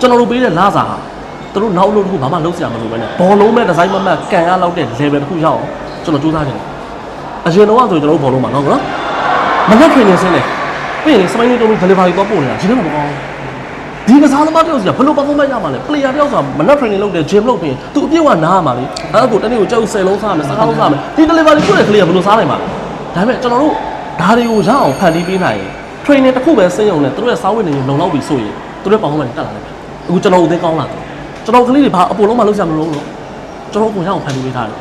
ကျွန်တော်တို့ပေးတဲ့လာစာဟာသူတို့နောက်အလုပ်တစ်ခုဘာမှလုပ်စရာမလိုပဲနဲ့ဘောလုံးမဲ့ဒီဇိုင်းမမတ်ကန်ရလောက်တဲ့ level တစ်ခုရောက်အောင်ကျွန်တော်စူးစမ်းနေတယ်အရင်တော့ဆိုကျွန်တော်တို့ဘောလုံးမှာနော်ကွာမနက် training ဆင်းတယ်ပြီးရင်စပိုင်းလေးတုံးပြီး delivery တော့ပို့နေတာဒီနေ့မကောင်းဒီကစားသမားတယောက်စီကဘယ်လို performance ရမှာလဲ player တယောက်ဆိုတာမနက် training လုပ်တယ် gym လုပ်ပြီးသူအပြည့်ဝနားရမှာလေအဲ့ဒါကိုတနေ့ကိုကြောက်10လုံးစားမယ်15လုံးစားမယ်ဒီ delivery ပို့တဲ့ကလေးကဘယ်လိုစားနိုင်မှာလဲဒါပေမဲ့ကျွန်တော်တို့ဒါတွေကိုရအောင်ဖန်တီးပေးနိုင်ရင် training တစ်ခုပဲဆင်းရုံနဲ့သူတို့ရဲ့စားဝတ်နေရေးလုံလောက်ပြီဆိုရင်သူတို့ရဲ့ performance တက်လာတယ် အခုကျွန်တော်တို့အသေးကောင်းလာတယ်ကျွန်တော်ကလေးတွေဘာအပေါ်လုံးမလုပ်ရမလို့လို့ကျွန်တော်ကိုရအောင်ဖန်တီးပေးထားတယ်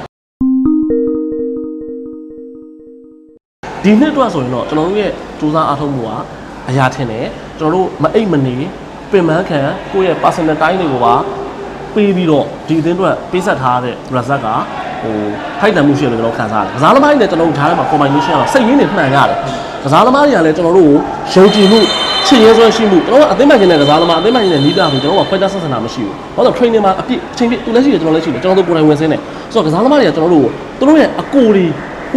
ဒီနှစ်အတွက်ဆိုရင်တော့ကျွန်တော်တို့ရဲ့စူးစမ်းအားထုတ်မှုကအရာထင်တယ်ကျွန်တော်တို့မအိတ်မနေပင်ပန်းခံကိုယ့်ရဲ့ personal time တွေကိုပါပေးပြီးတော့ဒီအသင်းအတွက်ပေးဆက်ထားတဲ့ result ကဟိုထိုက်တန်မှုရှိတယ်လို့ကျွန်တော်ခံစားရတယ်ကစားသမားတွေနဲ့ကျွန်တော်တို့ဓာတ်ထဲမှာ combination ကတော့စိတ်ရင်းနေမှန်ရတယ်ကစားသမားတွေကလည်းကျွန်တော်တို့ကိုယုံကြည်မှု ချစ်ရဲစွမ်းရှိမှုကျွန်တော်တို့အသင်းမှန်ခြင်းတဲ့ကစားသမားအသင်းမှန်ခြင်းတဲ့နီးပြဆိုကျွန်တော်တို့ကခွဲခြားဆက်ဆံတာမရှိဘူးဘာလို့ training မှာအပြည့်အချိန်ပြည့်သူလည်းရှိတယ်ကျွန်တော်လည်းရှိတယ်ကျွန်တော်တို့ကိုယ်တိုင်ဝင်စင်းတယ်ဆိုတော့ကစားသမားတွေကကျွန်တော်တို့ကိုသူတို့ရဲ့အကိုတွေ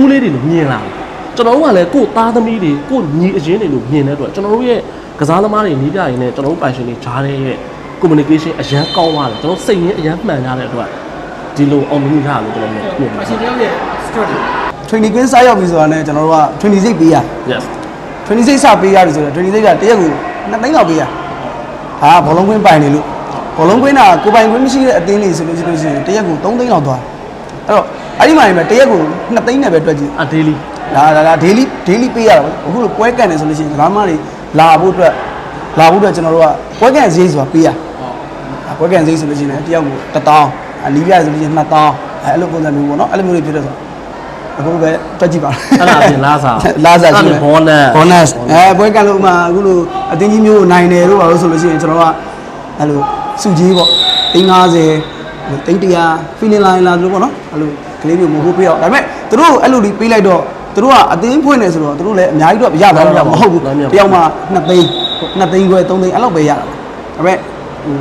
ဦးလေးတွေလို့မြင်လာတယ်ကျွန်တော်တို့ကလည်းကိုယ်သားသမီးတွေကိုယ်ညီအရင်းတွေလို့မြင်တဲ့အတွက်ကျွန်တော်တို့ရဲ့ကစားသမားတွေနီးပြရင်နဲ့ကျွန်တော်တို့ passion တွေဂျားတဲ့ရဲ့ communication အရန်ကောင်းသွားတယ်ကျွန်တော်စိတ်ရင်းအရန်မှန်ကြတဲ့အတွက်ဒီလိုအောင်မြင်ကြလို့ကျွန်တော်မြင်မြင်အရှင်တယောက်ရဲ့ story training queen စားရောက်ပြီဆိုတာနဲ့ကျွန်တော်တို့က training စိတ်ပေးရ yes training စိတ်စပေးရတယ်ဆိုတော့ training စိတ်ကတရက်ကို2သိန်းလောက်ပေးရဟာဘောလုံးကွင်းပိုင်နေလို့ဘောလုံးကွင်းကကိုပိုင်ကွင်းမရှိတဲ့အသင်းလေးဆိုလို့ရှိလို့ရှိရင်တရက်ကို3သိန်းလောက်သွားအဲ့တော့အဲ့ဒီမှာနေမှာတရက်ကို2သိန်းနဲ့ပဲတွက်ကြည့် a daily ဒါဒါဒါ daily daily ပေးရတာပေါ့အခုလိုပွဲကန်နေဆိုလို့ရှိရင်ကစားမတွေလာဖို့အတွက်လာဖို့အတွက်ကျွန်တော်တို့ကပွဲကန်ဈေးဆိုတာပေးရအဲပွဲကန်ဈေးဆိုလို့ရှိရင်တယောက်ကို1000အနီးပြဆိုလို့ရှိရင်2000အဲအဲ့လိုပုံစံမျိုးပေါ့နော်အဲ့လိုမျိုးတွေဖြစ်တဲ့ဆို အခုပဲတွက်ကြည့်ပါအဲ့ဒါအပြင်လာစာလာစားရှိအဲ့ဒါ bonus bonus အဲပွဲကန်လို့ဥမာအခုလိုအတင်းကြီးမျိုးကိုနိုင်တယ်လို့ပါလို့ဆိုလို့ရှိရင်ကျွန်တော်ကအဲ့လိုစုကြီးပေါ့350တိတ်100 feeling line လာလို့ပေါ့နော်အဲ့လိုကလေးမျိုးမဟုတ်ပေးတော့ဒါပေမဲ့သူတို့အဲ့လိုဒီပေးလိုက်တော့သူတို့ကအတင်းဖွင့်နေဆိုတော့သူတို့လည်းအများကြီးတော့ရပါတော့မဟုတ်ဘူးတယောက်မှ2သိန်း2သိန်းခွဲ3သိန်းအဲ့လောက်ပဲရတာဒါပေမဲ့ဟို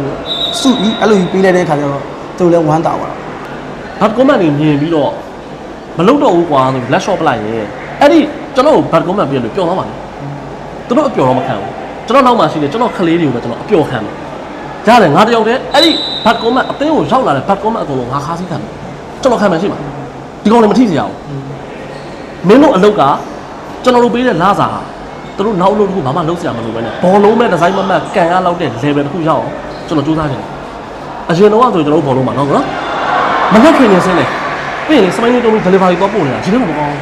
စုကြီးအဲ့လိုကြီးပေးလိုက်တဲ့ခါကျတော့သူတို့လည်းဝမ်းတာသွားတာဘတ်ကွန်မန်နေမြင်ပြီးတော့ မလုပ်တော့ဘူးကွာဆိုလက်ရှော့ပလိုက်ရင်အဲ့ဒီကျွန်တော်ဘတ်ကွန်မန်ပြလို့ပျော်သွားပါလေသူတို့အပျော်တော့မခံဘူးကျွန်တော်နောက်မှရှိတယ်ကျွန်တော်ကလေးတွေကိုပဲကျွန်တော်အပျော်ခံတယ်ကြားတယ်ငါတယောက်တည်းအဲ့ဒီဘတ်ကွန်မန်အသင်းကိုရောက်လာတဲ့ဘတ်ကွန်မန်အကုန်လုံးငါခါးစည်းခံတယ်ကျွန်တော်ခံမှရှိမှာဒီကောင်လည်းမထိစရာဘူးမင်းတို့အလုပ်ကကျွန်တော်တို့ပေးတဲ့လာစာဟာသူတို့နောက်အလုပ်တစ်ခုဘာမှလုပ်စရာမလိုပဲနဲ့ဘောလုံးမဲ့ဒီဇိုင်းမမတ်ကန်ရလောက်တဲ့ level တစ်ခုရောက်အောင်ကျွန်တော်စူးစမ်းနေတယ်အရင်တော့ဆိုကျွန်တော်တို့ဘောလုံးမှာနော်ကွာမနက် training ဆင်းတယ် ပြီးရင်စပိုင်းလေးတုံးပြီး delivery တော့ပို့နေတာဒီနေ့မကောင်း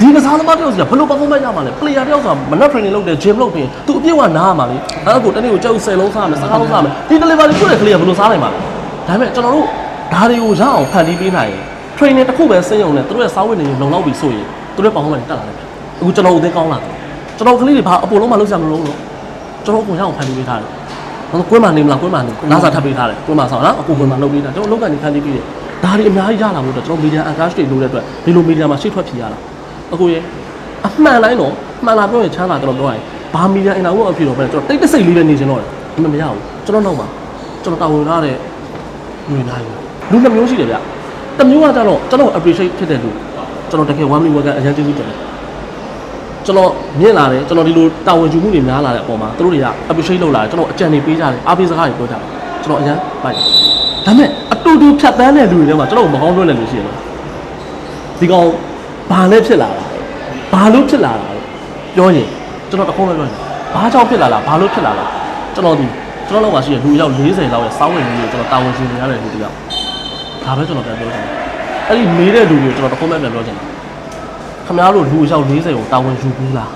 ဒီကစားသမားတယောက်စီကဘယ်လို performance ရမှာလဲ player တယောက်ဆိုတာမနက် training လုပ်တယ် gym လုပ်ပြီးသူအပြည့်ဝနားရမှာလေအဲ့ဒါကိုတနေ့ကိုကြောက်10လုံးစားမယ်15လုံးစားမယ်ဒီ delivery ပို့တဲ့ကလေးကဘယ်လိုစားနိုင်မှာလဲဒါပေမဲ့ကျွန်တော်တို့ဒါတွေကိုရအောင်ဖန်တီးပေးနိုင်ရင် training တစ်ခုပဲဆင်းရုံနဲ့သူတို့ရဲ့စားဝတ်နေရေးလုံလောက်ပြီဆိုရင်သူတို့ရဲ့ performance တက်လာတယ်အခုကျွန်တော်အသေးကောင်းလာတယ်ကျွန်တော်ကလေးတွေဘာအပေါ်လုံးမလုပ်ရမလို့လို့ကျွန်တော်ကိုရအောင်ဖန်တီးပေးထားတယ်ဘာလို့ကွင်းမှာနေမလားကွင်းမှာနေနားစာထပ်ပေးထားတယ်ကွင်းမှာဆောင်းနော်အခုကွင်းမှာလုပ်ပေးတာကျွန်တော်လောကန်နေဖန်တီးပေးတယ် ဒါတွေအများကြီးရလာလို့တော့ကျွန်တော် media engage တွေလုပ်တဲ့အတွက်ဒီလို media မှာရှေ့ထွက်ဖြေရတာအခုရေအမှန်တိုင်းတော့မှန်လာပြောရင်ချမ်းသာကျွန်တော်ပြောရင်ဘာ media interview အဖြစ်တော့ပဲကျွန်တော်တိတ်တဆိတ်လေးပဲနေချင်တော့တယ်ဒီမှာမရဘူးကျွန်တော်နောက်မှာကျွန်တော်တာဝန်ထားတဲ့လူတွေနိုင်လူနှမျိုးရှိတယ်ဗျတစ်မျိုးကကြတော့ကျွန်တော် appreciate ဖြစ်တဲ့လူကျွန်တော်တကယ် one minute work ကအရင်ကျေးဇူးတင်တယ်ကျွန်တော်မြင်လာတယ်ကျွန်တော်ဒီလိုတာဝန်ယူမှုတွေများလာတဲ့အပေါ်မှာသူတို့တွေက appreciate လုပ်လာတယ်ကျွန်တော်အကြံတွေပေးကြတယ်အားပေးစကားတွေပြောကြတယ်ကျွန်တော်အရင်ပိုက်တယ်ဒါပေမဲ့အ တူတူဖြတ်တန်းတဲ့လူတွေထဲမှာကျွန်တော်မကောင်းလွတ်တဲ့လူရှိတယ်ဒီကောင်ဘာလဲဖြစ်လာတာလဲဘာလို့ဖြစ်လာတာလဲပြောရင်ကျွန်တော်တခုံးပဲပြောရင်ဘာကြောင့်ဖြစ်လာလားဘာလို့ဖြစ်လာလားကျွန်တော်ဒီကျွန်တော်လောက်မှာရှိတဲ့လူရောက်40လောက်ရဲ့စောင်းဝင်ကြီးကိုကျွန်တော်တာဝန်ရှင်နေရတဲ့လူတယောက်ဒါပဲကျွန်တော်ပြန်ပြောချင်တယ်အဲ့ဒီမေးတဲ့လူတွေကိုကျွန်တော်တခုံးပဲပြန်ပြောချင်တယ်ခင်ဗျားတို့လူရောက်40ကိုတာဝန်ယူဘူးလား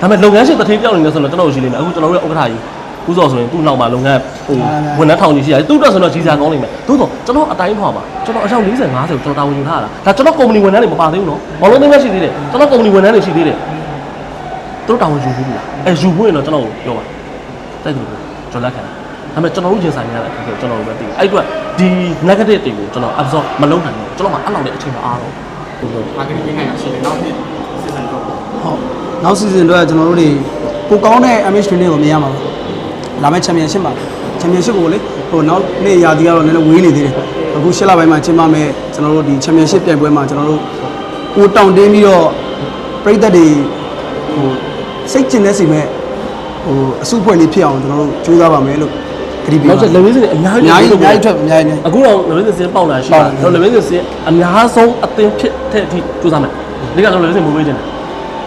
ဒါပေမဲ့လုပ်ငန်းရှင်တစ်ထည်ပြောင်းနေတယ်ဆိုတော့ကျွန်တော်တို့ရှိလိမ့်မယ်အခုကျွန်တော်တို့ရဲ့ဥက္ကဋ္ဌကြီး ဥစောဆိုရင်သူ့နောက်မှာလုပ်ငန်းဟိုဝန်ထမ်းထောင်ကြီးရှိရတယ်သူ့အတွက်ဆိုတော့ကြီးစားကောင်းလိမ့်မယ်သို့တော့ကျွန်တော်အတိုင်းထွာမှာကျွန်တော်အယောက်40 50ကိုကျွန်တော်တာဝန်ယူထားတာဒါကျွန်တော်ကုမ္ပဏီဝန်ထမ်းတွေမပါသေးဘူးနော်ဘောလုံးသိမ်းမရှိသေးတယ်ကျွန်တော်ကုမ္ပဏီဝန်ထမ်းတွေရှိသေးတယ်သူတို့တာဝန်ယူဘူးလားအဲယူဖို့ရင်တော့ကျွန်တော်ပြောပါတိုက်တယ်ကျွန်တော်လက်ခံဒါပေမဲ့ကျွန်တော်တို့ရင်ဆိုင်ရတဲ့အခါကျကျွန်တော်တို့ပဲသိအဲ့အတွက်ဒီ negative တွေကိုကျွန်တော် absorb မလုပ်နိုင်ဘူးကျွန်တော်မှအဲ့လောက်နဲ့အချိန်မအားတော့ဘူးဟုတ် marketing ပေးနိုင်တာရှိတယ်နောက်နှစ် season တော့ဟုတ်နောက် season တော့ကျွန်တော်တို့တွေပိုကောင်းတဲ့ MH training ကိုမြင်ရမှာပါ လာမယ့် championship မှာ championship ကိုလေဟိုနောက်နေ့ရာသီကတော့နည်းနည်းဝေးနေသေးတယ်အခုရှစ်လပိုင်းမှာကျင်းပမယ်ကျွန်တော်တို့ဒီ championship ပြိုင်ပွဲမှာကျွန်တော်တို့ကိုတောင့်တင်းပြီးတော့ပြည်သက်တွေဟိုစိတ်ကျင်တဲ့စီမဲ့ဟိုအစုဖွဲ့လေးဖြစ်အောင်ကျွန်တော်တို့ကြိုးစားပါမယ်လို့ဂရီပေးနောက်ပါချက်လက်ဝဲစင်အများအများကြီးကြီးအများကြီးထွက်အများကြီးအခုတော့လက်ဝဲစင်စင်းပေါက်လာရှိပေါပါက်လာတော့လက်ဝဲစင်စင်းအများဆုံးအသင်းဖြစ်တဲ့အထိကြိုးစားမယ်ဒီကတော့လက်ဝဲစင်မွေးဝေးတင်တယ်